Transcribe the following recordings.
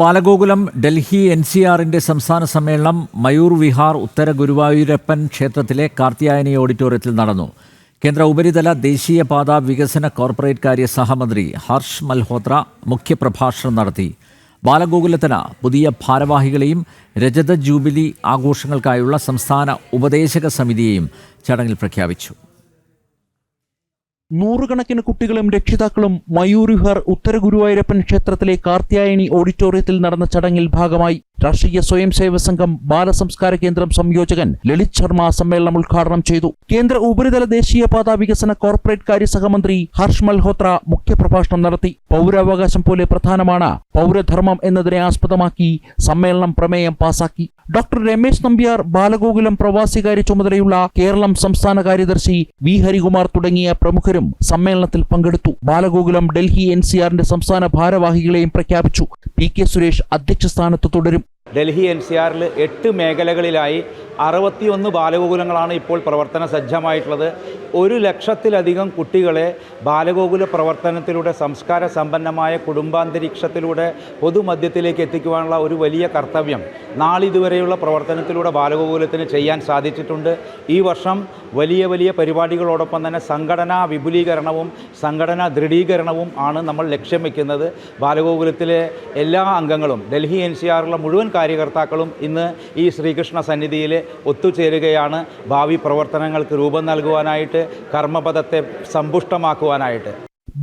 Balagokulam Delhi N C ആറിന്റെ സംസ്ഥാന സമ്മേളനം മയൂർ വിഹാർ ഉത്തര ഗുരുവായൂരപ്പൻ ക്ഷേത്രത്തിലെ കാർത്തിയായനി ഓഡിറ്റോറിയത്തിൽ നടന്നു. കേന്ദ്ര ഉപരിതല ദേശീയപാത വികസന കോർപ്പറേറ്റ് കാര്യ സഹമന്ത്രി ഹർഷ് മൽഹോത്ര മുഖ്യപ്രഭാഷണം നടത്തി. ബാലഗോകുലത്തിന് പുതിയ ഭാരവാഹികളെയും രജത ജൂബിലി ആഘോഷങ്ങൾക്കായുള്ള സംസ്ഥാന ഉപദേശക സമിതിയെയും ചടങ്ങിൽ പ്രഖ്യാപിച്ചു. നൂറുകണക്കിന് കുട്ടികളും രക്ഷിതാക്കളും മയൂരിഹർ ഉത്തര ഗുരുവായൂരപ്പൻ ക്ഷേത്രത്തിലെ കാർത്യായണി ഓഡിറ്റോറിയത്തിൽ നടന്ന ചടങ്ങിൽ ഭാഗമായി. രാഷ്ട്രീയ സ്വയം സേവ സംഘം ബാലസംസ്കാര കേന്ദ്രം സംയോജകൻ ലളിത് ശർമ്മ സമ്മേളനം ഉദ്ഘാടനം ചെയ്തു. കേന്ദ്ര ഉപരിതല ദേശീയപാത വികസന കോർപ്പറേറ്റ് കാര്യ സഹമന്ത്രി ഹർഷ് മൽഹോത്ര മുഖ്യപ്രഭാഷണം നടത്തി. പൗരാവകാശം പോലെ പ്രധാനമാണ് പൗരധർമ്മം എന്നതിനെ ആസ്പദമാക്കി സമ്മേളനം പ്രമേയം പാസാക്കി. ഡോക്ടർ രമേശ് നമ്പ്യാർ ബാലഗോകുലം പ്രവാസികാര്യ ചുമതലയുള്ള കേരളം സംസ്ഥാന കാര്യദർശി വി. ഹരികുമാർ തുടങ്ങിയ പ്രമുഖരും സമ്മേളനത്തിൽ പങ്കെടുത്തു. ബാലഗോകുലം ഡൽഹി എൻ സംസ്ഥാന ഭാരവാഹികളെയും പ്രഖ്യാപിച്ചു. പി. കെ. സുരേഷ് അധ്യക്ഷ സ്ഥാനത്ത് തുടരും. ഡൽഹി എൻ സി ആറിൽ എട്ട് മേഖലകളിലായി അറുപത്തിയൊന്ന് ബാലഗോകുലങ്ങളാണ് ഇപ്പോൾ പ്രവർത്തന സജ്ജമായിട്ടുള്ളത് ഒരു ലക്ഷത്തിലധികം കുട്ടികളെ ബാലഗോകുല പ്രവർത്തനത്തിലൂടെ സംസ്കാര സമ്പന്നമായ കുടുംബാന്തരീക്ഷത്തിലൂടെ പൊതുമധ്യത്തിലേക്ക് എത്തിക്കുവാനുള്ള ഒരു വലിയ കർത്തവ്യം നാളിതുവരെയുള്ള പ്രവർത്തനത്തിലൂടെ ബാലഗോകുലത്തിന് ചെയ്യാൻ സാധിച്ചിട്ടുണ്ട്. ഈ വർഷം വലിയ വലിയ പരിപാടികളോടൊപ്പം തന്നെ സംഘടനാ വിപുലീകരണവും സംഘടനാ ദൃഢീകരണവും ആണ് നമ്മൾ ലക്ഷ്യം വയ്ക്കുന്നത് ബാലഗോകുലത്തിലെ എല്ലാ അംഗങ്ങളും ഡൽഹി എൻ സി ആറിലെ മുഴുവൻ കാര്യകർത്താക്കളും ഇന്ന് ഈ ശ്രീകൃഷ്ണ സന്നിധിയിൽ ഒത്തുചേരുകയാണ്. ഭാവി പ്രവർത്തനങ്ങൾക്ക് രൂപം നൽകുവാനായിട്ട് കർമ്മപദത്തെ സമ്പുഷ്ടമാക്കുവാനായിട്ട്.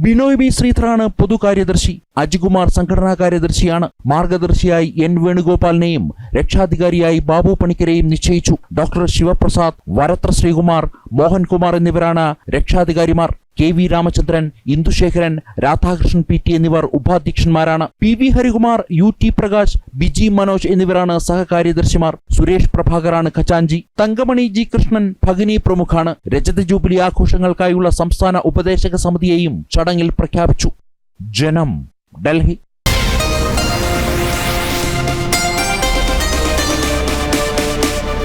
ബിനോയ് ബി ശ്രീധറാണ് പൊതുകാര്യദർശി അജികുമാർ സംഘടനാ കാര്യദർശിയാണ്. മാർഗദർശിയായി എൻ വേണുഗോപാലിനെയും രക്ഷാധികാരിയായി ബാബു പണിക്കരെയും നിശ്ചയിച്ചു. ഡോക്ടർ ശിവപ്രസാദ് വരത്ര ശ്രീകുമാർ മോഹൻകുമാർ എന്നിവരാണ് രക്ഷാധികാരിമാർ. K V Ramachandran Indusekharan Radhakrishnan P T എന്നിവർ ഉപാധ്യക്ഷന്മാരാണ്. P V Harikumar U T Prakash Biji Manoj എന്നിവരാണ് സഹകാര്യദർശിമാർ. സുരേഷ് പ്രഭാകറാണ് ഖജാഞ്ചി. തങ്കമണി ജി കൃഷ്ണൻ ഭഗിനി പ്രമുഖാണ്. രജത ജൂബിലി ആഘോഷങ്ങൾക്കായുള്ള സംസ്ഥാന ഉപദേശക സമിതിയെയും ചടങ്ങിൽ പ്രഖ്യാപിച്ചു. ജനം ഡൽഹി.